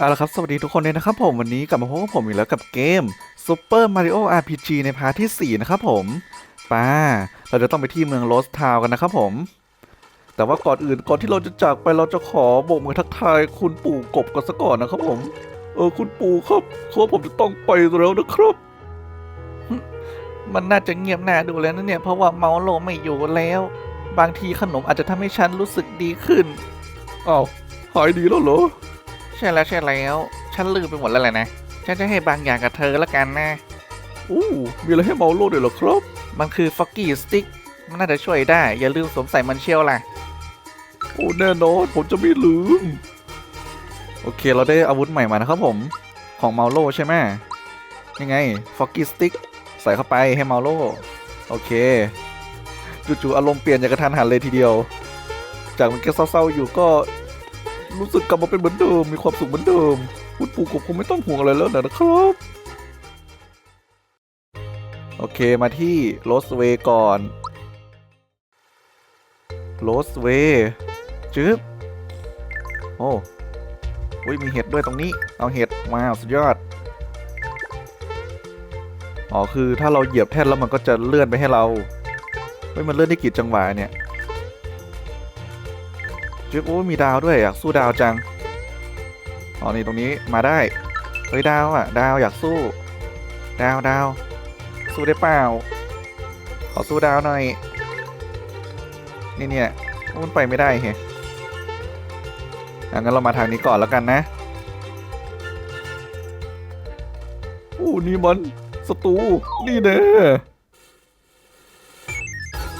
เอาละครับสวัสดีทุกคนเลยนะครับผมวันนี้กลับมาพบกับผมอีกแล้วกับเกม Super Mario RPG ในพาร์ทที่ 4 นะครับผมป้า เราจะต้องไปที่เมืองโรสทาวกันนะครับผม แต่ว่าก่อนอื่นก่อนที่เราจะจากไปเราจะขอโบกมือทักทายคุณปู่กบกันซะก่อนนะครับผม เออคุณปู่ครับคือว่าผมจะต้องไปแล้วนะครับ มันน่าจะเงียบหน้าดูแล้วนะเนี่ย เพราะว่าเมาโลไม่อยู่แล้ว บางทีขนมอาจจะทำให้ฉันรู้สึกดีขึ้นอ้าวหายดีแล้วเหรอ ใช่แล้วใช่แล้ว ฉันลืมไปหมดแล้วแหละนะ ฉันจะให้บางอย่างกับเธอแล้วกันนะ อู้มีอะไรให้เมาโลดด้วยเหรอครับ มันคือฟอกกี้สติ๊ก มันน่าจะช่วยได้ อย่าลืมสวมใส่มันเชียวล่ะ โอ้แน่นอนผมจะไม่ลืม โอเคเราได้อาวุธใหม่มานะครับผม ของเมาโลใช่ไหมยังไงฟอกกี้สติ๊กใส่เข้าไปให้เมาโล โอเคจู่ๆอารมณ์เปลี่ยนอย่างกระทันหันเลยทีเดียว จากเมันแค่เศร้าๆอยู่ก็ รู้สึกกลับมาเป็นเหมือนเดิม มีความสุขเหมือนเดิม คุณปู่กบผมไม่ต้องห่วงอะไรแล้วนะครับ โอเคมาที่โรสเวย์ก่อนโรสเวย์จึ๊บโอ้อุ้ยมีเห็ดด้วยตรงนี้ เอาเห็ดว้าสุดยอด อ๋อ คือถ้าเราเหยียบแท่นแล้วมันก็จะเลื่อนไปให้เราเฮ้ยมันเลื่อนได้กี่จังหวะเนี่ย จึ๊บโอ้มีดาวด้วยอยากสู้ดาวจังอ๋อนี่ตรงนี้มาได้เฮ้ยดาวอะ ดาวอยากสู้ ดาวดาวสู้ได้เปล่า ขอสู้ดาวหน่อย นี่เนี่ยมันไปไม่ได้เฮ้ยงั้นเรามาทางนี้ก่อนแล้วกันนะโอ้นี่มันศัตรูนี่เน่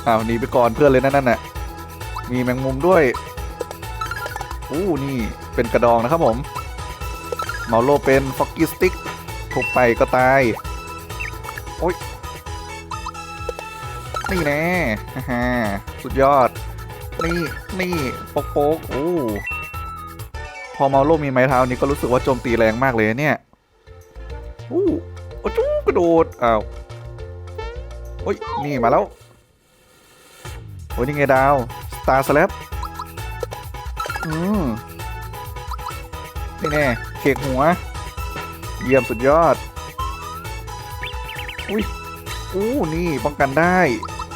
อ้าวหนีไปก่อนเพื่อนเลยนั่นน่ะมีแมงมุมด้วย อู้นี่เป็นกระดองนะครับผมเมาโลเป็นฟอกกี้สติ๊กทุบไปก็ตาย โอ้ย นี่แน่ฮ่าฮ่าสุดยอด นี่นี่โป๊กโป๊กโอ้พอเมาโลมีไม้เท้านี้ก็รู้สึกว่าโจมตีแรงมากเลยเนี่ยอู้โอ้จู้กระโดดอ้าวโอ้ย นี่มาแล้ว โอ้ยนี่ไงดาว สตาร์สแลป อืมนี่แน่เคกหัว เยี่ยมสุดยอด อุ้ยอู้นี่ป้องกันได้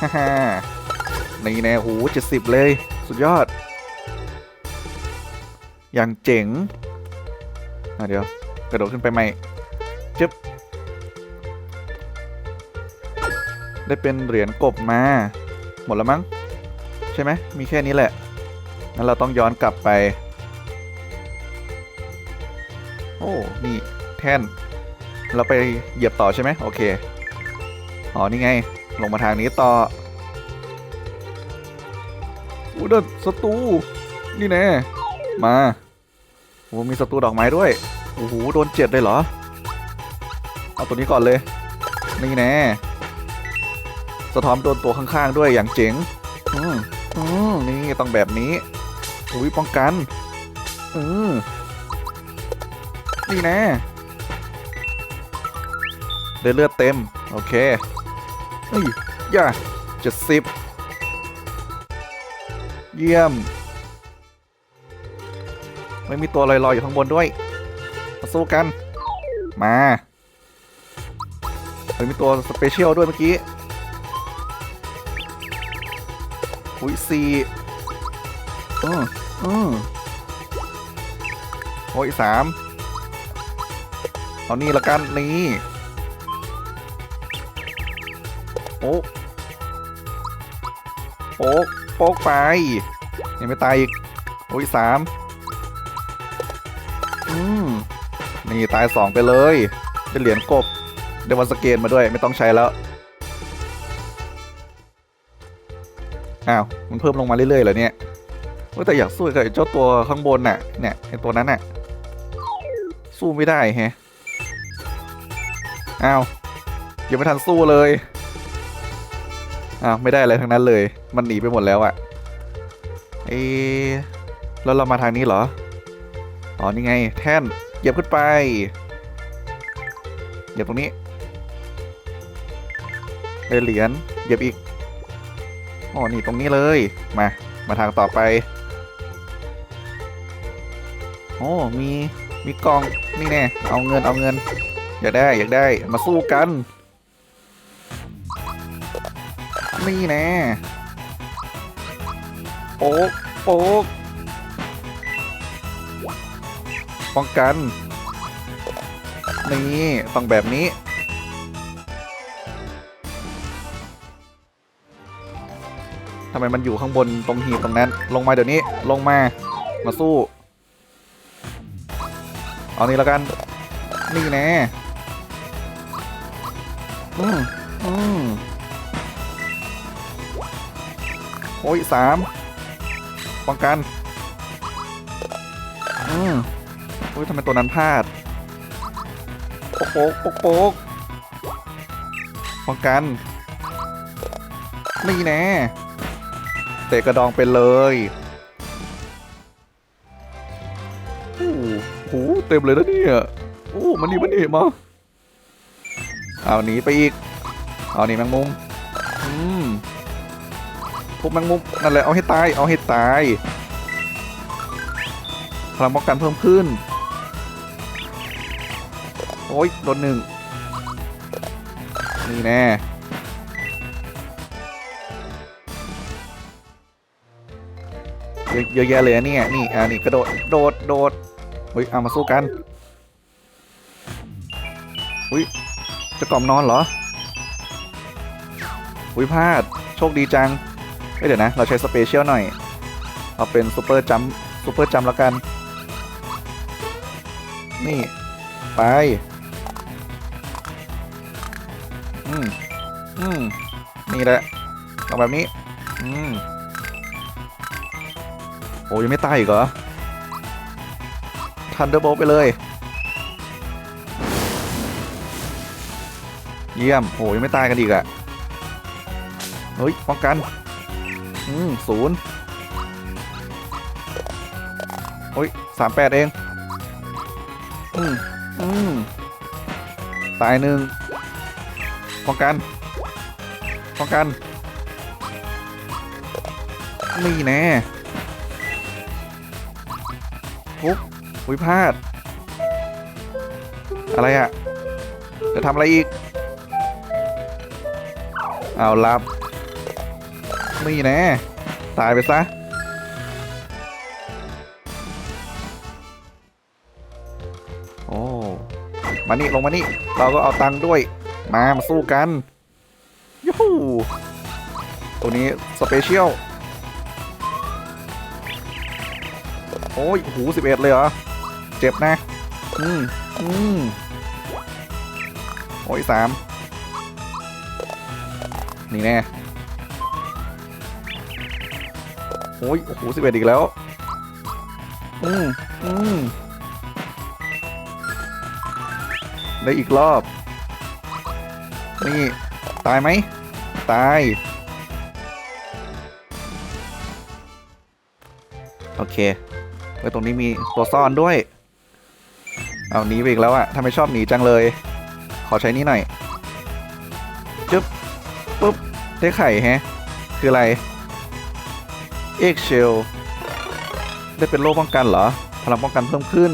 ฮ่าฮ่านี่แน่หูเจ็ดสิบเลย สุดยอด อย่างเจ๋งอะเดี๋ยว กระโดดขึ้นไปใหม่จึ๊บได้เป็นเหรียญกบมา หมดแล้วมั้ง ใช่ไหมมีแค่นี้แหละ งั้นเราต้องย้อนกลับไป โอ้ นี่แท่น เราไปเหยียบต่อใช่ไหมโอเค อ๋อ นี่ไง ลงมาทางนี้ต่ออู้เดินศัตรูนี่แน่ มาโอ้มีศัตรูดอกไม้ด้วย โอ้โห โดนเจ็ดเลยเหรอ เอาตัวนี้ก่อนเลย นี่แน่ สะท้อนโดนตัวข้างๆด้วยอย่างเจ๋ง อืมอืมนี่ต้องแบบนี้ อุ้ยป้องกันอืมนี่น่ได้เลือดเต็ม โอเคเฮ้ยย่าเจ็ดสิบเยี่ยม ไม่มีตัวลอยๆอยู่ข้างบนด้วย มาสู้กัน มาเฮ้ยมีตัวสเปเชียลด้วยเมื่อกี้ อุ้ยสี่อืม อืมโอ้ยสามเอานี่ละกันนี่โป๊กโป๊กโป๊กไปยังไม่ตายอีก โอ้ยสามอืมนี่ตายสองไปเลยได้เหรียญกบได้วันสเกนมาด้วยไม่ต้องใช้แล้ว อ้าว มันเพิ่มลงมาเรื่อยๆเหรอเนี่ย ว้ยแต่อยากสู้กับเจ้าตัวข้างบนน่ะ เนี่ยไอตัวนั้นน่ะ สู้ไม่ได้แฮะอ้าวยังไม่ทันสู้เลยอ้าวไม่ได้อะไรทั้งนั้นเลย มันหนีไปหมดแล้วอะเอแล้วเรามาทางนี้เหรอ อ๋อนี่ไง แท่นเหยียบขึ้นไปเหยียบตรงนี้ได้เหรียญเหยียบอีกอ๋อนี่ตรงนี้เลย มา มาทางต่อไป อ้มีมีกองนี่แน่เอาเงินเอาเงิน อยากได้อยากได้มาสู้กัน นี่แน่โป๊กโป๊กป้องกันนี่ต้องแบบนี้ทำไมมันอยู่ข้างบนตรงหีบตรงนั้น ลงมาเดี๋ยวนี้ลงมามาสู้ เอานี่แล้วกัน นี่แน่อืมอืมโอ้ยสามป้องกัน อืมโอ้ยทำไมตัวนั้นพลาดโป๊กโป๊กโป๊กโป๊กป้องกัน นี่แน่เตะกระดองไปเลย เต็มเลยนะเนี่ยโอ้มันนี่มันนี่มาเอาหนีไปอีก เอาหนีแมงมุมอืมทุบแมงมุมนั่นแหละเอาให้ตายเอาให้ตายพลังป้องกันเพิ่มขึ้น โอ้ยโดนหนึ่งนี่แน่เยอะแยะเลยเนี่ยนี่อ่านี่กระโดดโดดโดด เฮ้ยเอามาสู้กันอุ้ยจะกล่อมนอนเหรออุ้ยพลาด โชคดีจังเเดี๋ยวนะ เราใช้สเปเชียลหน่อย เอาเป็นซูเปอร์จัมซูเปอร์จัมแล้วกัน นี่ ไป อืม อืม นี่แหละเอาแบบนี้ อืม โอ้ยังไม่ตายอีกเหรอ ทันเดอร์โบไปเลย เยี่ยม โอ้ยังไม่ตายกันอีกอะเฮ้ยป้องกัน อืมศูนย์โอ้ยสามแปดเอง อืมอืมตายหนึ่งป้องกันป้องกันนี่แน่ปุ๊บ อุ้ยพลาด อะไรอะ่ะ จะทำอะไรอีก เอารับ นี่แน่ตายไปซะ โอ้ มานี่ ลงมานี่ เราก็เอาตังค์ด้วย มา มาสู้กันยูฮูตัวนี้ สเปเชียล โอ้ย หูสิบเอ็ดเลยเหรอ เจ็บนะ อืม อืม โอ้ยสามนี่แน่โอ้ยหูสิบเอ็ดอีกแล้ว อืม อืม ได้อีกรอบ นี่ ตายไหม ตาย โอเค ไว้ตรงนี้มีตัวซ่อนด้วย เอาหนีไปอีกแล้วอะทำไมชอบหนีจังเลย ขอใช้นี้หน่อยจึ๊บปุ๊บได้ไข่แฮะ คืออะไรเอ็กเชลได้เป็นโล่ป้องกันเหรอ พลังป้องกันเพิ่มขึ้น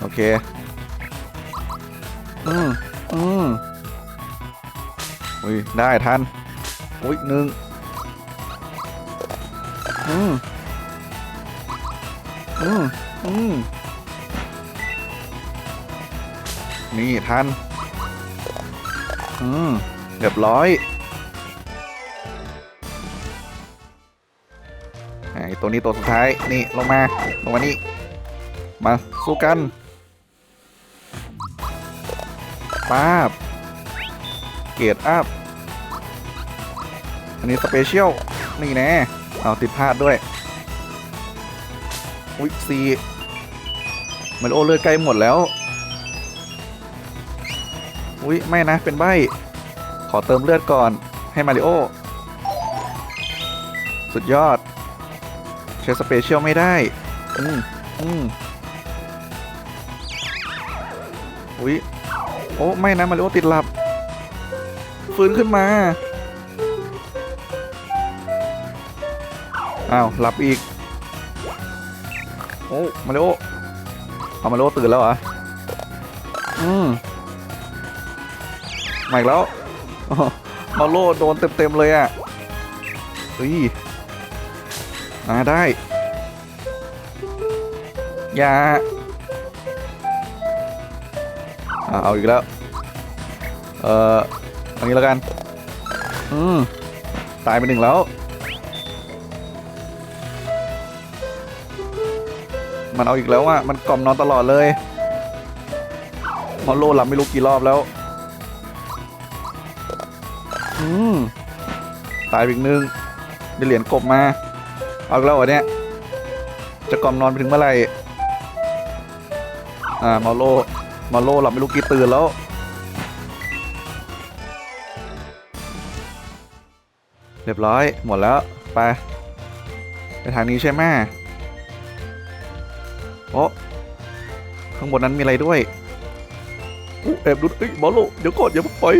โอเค อืมอืมอุ้ยได้ทันอุ้ยหนึ่งอืมอืมอืม นี่ทัน อืมเรียบร้อยไอ้ตัวนี้ตัวสุดท้าย นี่ลงมา ลงมานี่ มาสู้กันป้าบ เกียรอัพ อันนี้สเปเชียล นี่แน่เอาติดพลาดด้วย อุ้ยซีมันโอเลือดใกล้หมดแล้ว อุ้ยไม่นะเป็นใบ ขอเติมเลือดก่อนให้มาริโอ สุดยอด ใช้สเปเชียลไม่ได้ อืมอืมอุ้ยโอ้ไม่นะมาริโอติดหลับ ฟื้นขึ้นมา อ้าว หลับอีก โอ้มาริโอเอามาริโลตื่นแล้วเหรอ อืม มาอีกแล้วอ๋อมาโลโดนเต็มๆเลยอะเฮ้ยมาได้อย่าอะเอาอีกแล้ว เอ่อเอันนี้แล้วกัน อืม ตายไปหนึ่งแล้ว มันเอาอีกแล้วอะ มันกล่อมนอนตลอดเลยมอลโลหลับไม่รู้กี่รอบแล้ว อืมตายอีกหนึ่งได้เหรียญกบมา เอาแล้วเหรอเนี่ยจะกล่อมนอนไปถึงเมื่อไหร่ อ่ามอโลมอโลหลับไม่รู้กี่ตื่นแล้ว เรียบร้อย หมดแล้ว ไป ไปทางนี้ใช่ไหมโอ้ข้างบนนั้นมีอะไรด้วยอู้แอบดูเอ้ยบอลโล เดี๋ยวก่อนอย่าเพิ่งไปเฮ้ย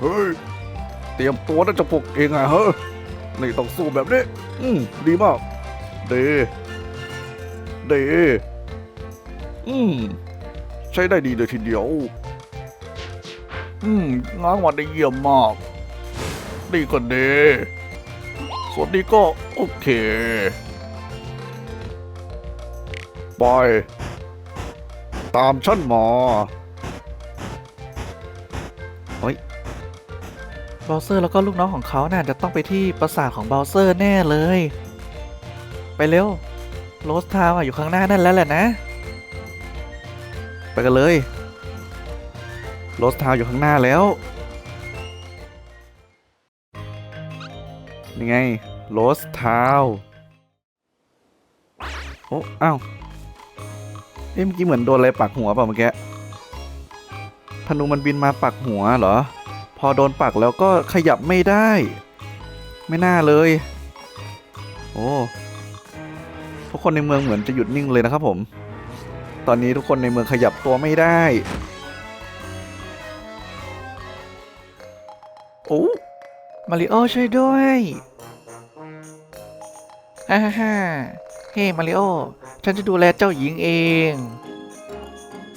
เฮ้ยเตรียมตัวน่าจะพกเองอะเฮ้ยนี่ต้องสู้แบบนี้ อืมดีมากเดเดอืมใช้ได้ดีเลยทีเดียว อืมง้างวันได้เยี่ยมมาก นี่ก็ดีส่วนนี้ก็โอเค ไป ตามฉันมา เบลเซอร์แล้วก็ลูกน้องของเขาน่ะจะต้องไปที่ปราสาทของเบลเซอร์แน่เลย ไปเร็ว โรสทาวอยู่ข้างหน้านั่นแล้วแหละนะ ไปกันเลย โรสทาวอยู่ข้างหน้าแล้วนี่ไง โรสทาวโอ้อ้าวเอ๊ะเมื่อกี้เหมือนโดนอะไรปักหัวเปล่าเมื่อกี้ธนูมันบินมาปักหัวเหรอ อโดนปักแล้วก็ขยับไม่ได้ ไม่น่าเลย โอ้ทุกคนในเมืองเหมือนจะหยุดนิ่งเลยนะครับผม ตอนนี้ทุกคนในเมืองขยับตัวไม่ได้ โอ้มาริโอช่วยด้วยฮ่าฮ่าฮ่าเฮ้มาริโอ ฉันจะดูแลเจ้าหญิงเอง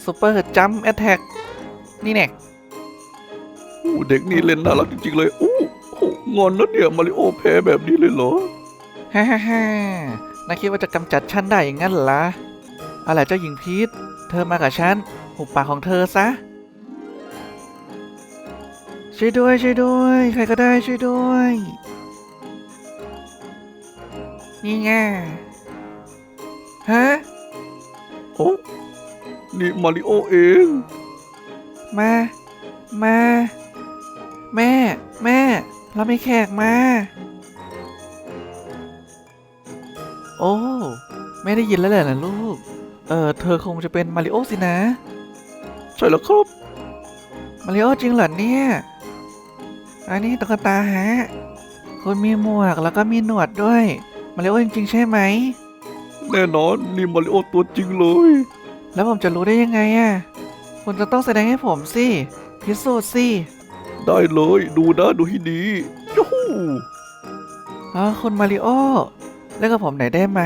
ซูเปอร์จัมป์แอตแทกนี่แน่ เด็กนี่เล่นน่ารักจริงๆเลยโอ้โหงอนแล้วเนี่ยมาริโอแพ้แบบนี้เลยเหรอ ฮ่าฮ่าฮ่านายคิดว่าจะกำจัดฉันได้อย่างนั้นเหรออะไรเจ้าหญิงพีท เธอมากับฉัน หุบปากของเธอซะ ช่วยด้วย ช่วยด้วย ใครก็ได้ช่วยด้วย นี่ไง ฮะ โอ้นี่มาริโอเอง มา มา แม่ แม่ เราไม่แขกมา โอ้แม่ได้ยินแล้วแหละนะลูก เออเธอคงจะเป็นมาริโอสินะใช่แล้วครับ มาริโอจริงเหรอเนี่ย อันนี้ตุ๊กตาฮะ คุณมีหมวกแล้วก็มีหนวดด้วย มาริโอจริงๆใช่ไหม แน่นอนนี่มาริโอตัวจริงเลย แล้วผมจะรู้ได้ยังไงอะ คุณจะต้องแสดงให้ผมสิ พิสูจน์สิ ได้เลย ดูนะดูให้ดียูฮูอ๋อคุณมาริโอเล่นกับผมหน่อยได้ไหม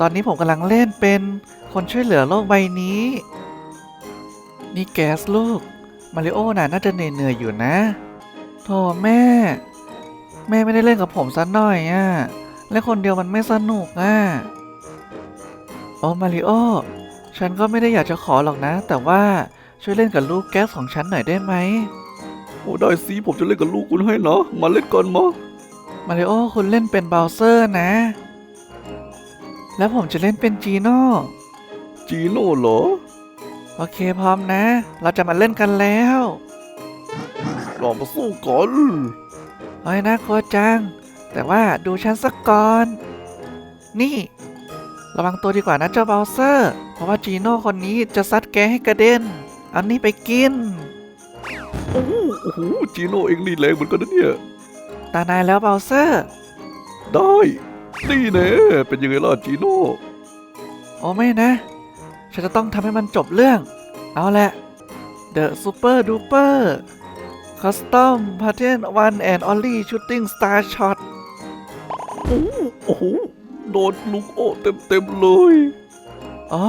ตอนนี้ผมกำลังเล่นเป็นคนช่วยเหลือโลกใบนี้ นี่แกสลูก มาริโอน่ะน่าจะเหนื่อยๆอยู่นะโธ่แม่ แม่ไม่ได้เล่นกับผมสักหน่อยอะเล่นคนเดียวมันไม่สนุกอะโอ้มาริโอฉันก็ไม่ได้อยากจะขอหรอกนะ แต่ว่าช่วยเล่นกับลูกแก๊สของฉันหน่อยได้ไหม โอ้ได้สิผมจะเล่นกับลูกคุณให้นะมาเล่นกันมามาริโอคุณเล่นเป็นเบลเซอร์นะ แล้วผมจะเล่นเป็นจีโน่จีโน่เหรอ โอเคพร้อมนะ เราจะมาเล่นกันแล้วลองมาสู้กันเฮ้ยนะโคตรจัง แต่ว่าดูฉันสักก่อน นี่ ระวังตัวดีกว่านะเจ้าเบลเซอร์ เพราะว่าจีโน่คนนี้จะซัดแกให้กระเด็น อันนี้ไปกิน โอ้ โหโอ้โหจีโน่เองนี่แรงเหมือนกันนะเนี่ย ตานายแล้วเบลเซอร์ ได้ นี่แน่เป็นยังไงล่ะจีโน่ โอ้ไม่นะ ฉันจะต้องทำให้มันจบเรื่อง เอาละ The Super Duper Custom Pattern One and Only Shooting Star Shot โอ้โหโอ้โหโดนลูกโอเต็มเต็มๆเลย อ๋อ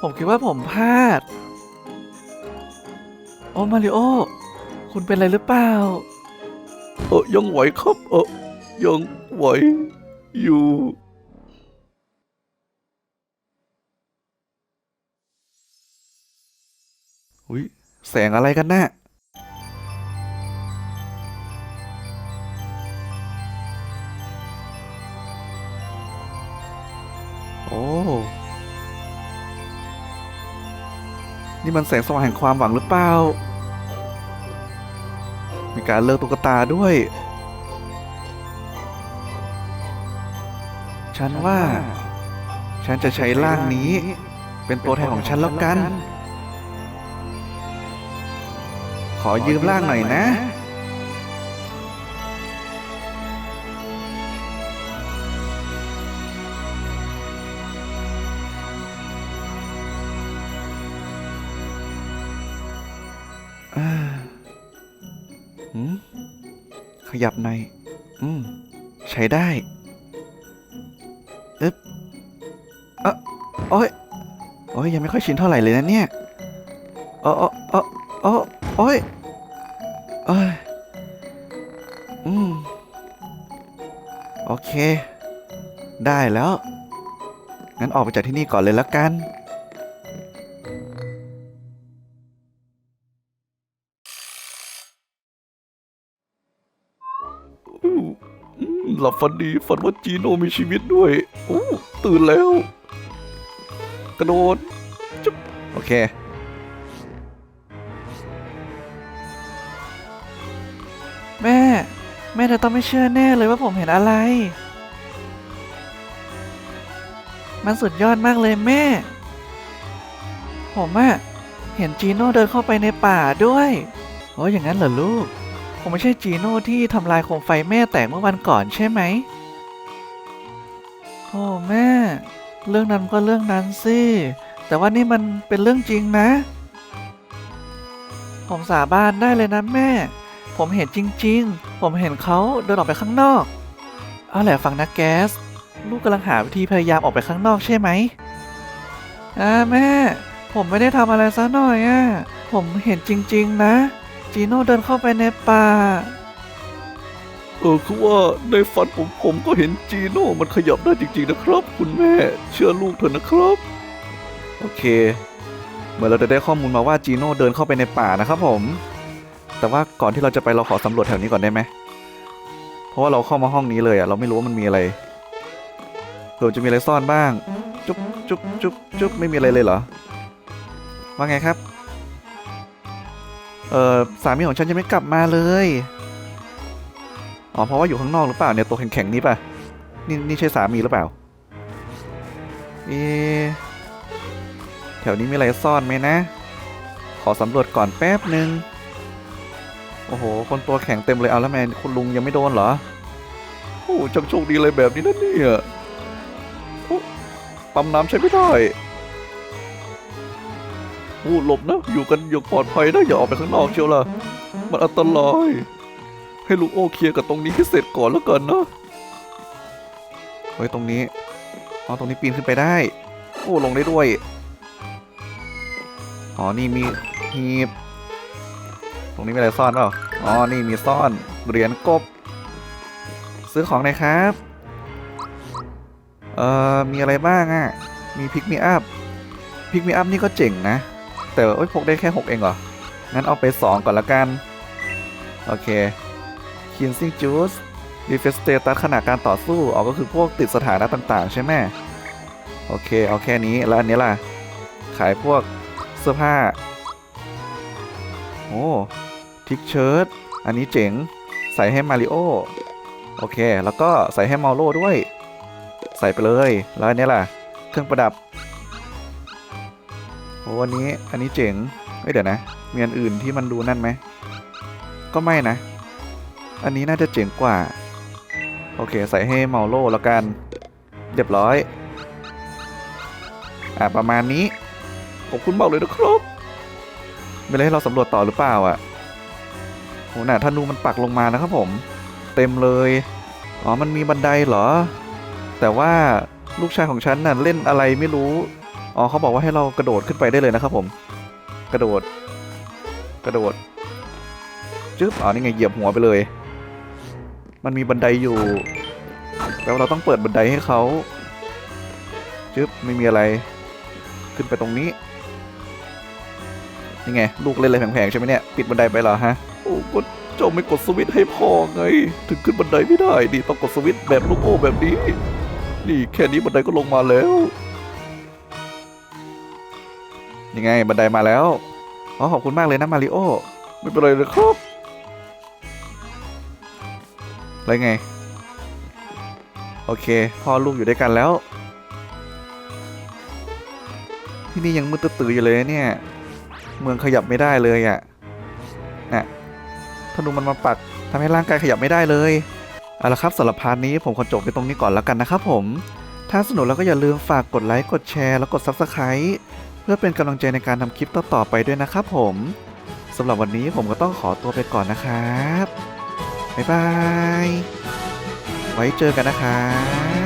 ผมคิดว่าผมพลาด โอ้มาริโอ คุณเป็นอะไรหรือเปล่า เออยังไหวครับเออยังไหวอยู่ อุ้ยแสงอะไรกันน่ะโอ้ นี่มันแสงสว่างแห่งความหวังหรือเปล่า การเลิกตุ๊กตาด้วย ฉันว่า ฉันจะใช้ร่างนี้ เป็นตัวแทนของฉันแล้วกัน ขอยืมร่างหน่อยนะ อ่า ยับในอย อืม ใช้ได้ อึ๊บเอะโอ้ย โอ้ยยังไม่ค่อยชินเท่าไหร่เลยนะเนี่ยโอ้โอ้โอ้โอ้โอ้ยเอ้ย อืม โอเค ได้แล้ว งั้นออกไปจากที่นี่ก่อนเลยแล้วกัน หลับฝันดีฝันว่าจีโนมีชีวิตด้วยโอ้ตื่นแล้ว กระโดดโอเค แม่ แม่จะต้องไม่เชื่อแน่เลยว่าผมเห็นอะไร มันสุดยอดมากเลยแม่ ผมอะเห็นจีโน่เดินเข้าไปในป่าด้วย โอ้อย่างนั้นเหรอลูก งไม่ใช่จีโน่ที่ทำลายโคมไฟแม่แตกเมื่อวันก่อนใช่ไหมโอ้แม่ เรื่องนั้นก็เรื่องนั้นสิ แต่ว่านี่มันเป็นเรื่องจริงนะ ผมสาบานได้เลยนะแม่ ผมเห็นจริง ๆ ผมเห็นเขาเดินออกไปข้างนอก เอาแหละฟังนะแก๊ส ลูกกำลังหาวิธีพยายามออกไปข้างนอกใช่ไหมอ่าแม่ ผมไม่ได้ทำอะไรซะหน่อยอะ ผมเห็นจริง ๆ นะ จีโน่เดินเข้าไปในป่า เออคือว่าในฝันผมผมก็เห็นจีโน่มันขยับได้จริง ๆ นะครับ คุณแม่เชื่อลูกเถอะนะครับ โอเค เหมือนเราจะได้ข้อมูลมาว่าจีโน่เดินเข้าไปในป่านะครับผม แต่ว่าก่อนที่เราจะไปเราขอสำรวจแถวนี้ก่อนได้ไหมเพราะว่าเราเข้ามาห้องนี้เลยอะเราไม่รู้ว่ามันมีอะไรเผื่อจะมีอะไรซ่อนบ้าง จุ๊บจุ๊บจุ๊บจุ๊บไม่มีอะไรเลยเหรอว่าไงครับ ออสามีของฉันยังไม่กลับมาเลยอ๋อเพราะว่าอยู่ข้างนอกหรือเปล่าเนี่ยตัวแข็งๆนี้ป่ะนี่นี่ใช่สามีหรือเปล่าเอแถวนี้มีอะไรซ่อนไหมนะ ขอสำรวจก่อนแป๊บหนึ่งโอ้โห คนตัวแข็งเต็มเลยเอาแล้วแมนคุณลุงยังไม่โดนเหรอโอ้จังโชคดีอะไรแบบนี้นะเนี่ยปั๊มน้ำใช้ไม่ได้ โอ้หลบนะ อยู่กันอย่างปลอดภัยนะอย่าออกไปข้างนอกเชียวล่ะ มันอันตราย ให้ลูกโอเคลียร์กับตรงนี้ให้เสร็จก่อนแล้วกันนะเฮ้ยตรงนี้อ๋อตรงนี้ปีนขึ้นไปได้ โอ้ลงได้ด้วย อ๋อนี่มีหีบ ตรงนี้มีอะไรซ่อนเปล่าอ๋อนี่มีซ่อนเหรียญกบ ซื้อของหน่อยครับ เอ่อมีอะไรบ้างอะ่ะ มีพิกมีอัพพิกมีอัพนี่ก็เจ๋งนะ แต่ว่าโอ๊ยพกได้แค่6เองเหรอ งั้นเอาไป2ก่อนละกัน โอเค Cleansing Juice Refresh Status ขณะการต่อสู้อ๋อก็คือพวกติดสถานะต่างๆ ใช่ไหมโอเค เอาแค่นี้แล้วอันนี้ล่ะ ขายพวกเสื้อผ้า โอ้ ทิกเชิ้ตอันนี้เจ๋ง ใส่ให้มาริโอ โอเค แล้วก็ใส่ให้มาโลด้วย ใส่ไปเลย แล้วอันนี้ล่ะ เครื่องประดับ โอ้อันนี้อันนี้เจ๋งเอ้ยเดี๋ยวนะ มีอันอื่นที่มันดูนั่นไหม ก็ไม่นะ อันนี้น่าจะเจ๋งกว่า โอเค ใส่ให้เมาโลแล้วกัน เรียบร้อย อะประมาณนี้ ขอบคุณมากเลยนะครับมีอะไรให้เราสำรวจต่อหรือเปล่าอะโหน่ะธนูมันปักลงมานะครับผม เต็มเลย อ๋อ มันมีบันไดเหรอ แต่ว่าลูกชายของฉันน่ะเล่นอะไรไม่รู้ อ๋อเขาบอกว่าให้เรากระโดดขึ้นไปได้เลยนะครับผม กระโดด กระโดด จึ๊บ อ๋อ นี่ไงเหยียบหัวไปเลย มันมีบันไดอยู่แล้วเราต้องเปิดบันไดให้เขาจึ๊บ ไม่มีอะไร ขึ้นไปตรงนี้นี่ไง ลูกเล่นอะไรแผงๆใช่ไหมเนี่ย ปิดบันไดไปเหรอฮะ โอ้ก็เจ้าไม่กดสวิตช์ให้พอไง ถึงขึ้นบันไดไม่ได้ดิต้องกดสวิตช์แบบลูกโอ้แบบนี้ นี่แค่นี้บันไดก็ลงมาแล้ว ยังไงบันไดมาแล้วอ๋อขอบคุณมากเลยนะมาริโอไม่เป็นไรเลยครับอะไรไง โอเค พ่อลูกอยู่ด้วยกันแล้ว ที่นี่ยังมืดตื้ออยู่เลยเนี่ย เมืองขยับไม่ได้เลยอะ่ะน่ะธนูมันมาปักทำให้ร่างกายขยับไม่ได้เลยเอาละครับสำหรับพาร์ทนี้ผมขอจบไปตรงนี้ก่อนแล้วกันนะครับผม ถ้าสนุกแล้วก็อย่าลืมฝากกดไลค์กดแชร์แล้วกด Subscribe พื่อเป็นกำลังใจในการทำคลิปต่อๆไปด้วยนะครับผมสำหรับวันนี้ผมก็ต้องขอตัวไปก่อนนะครับบ๊ายบาย ไว้เจอกันนะครับ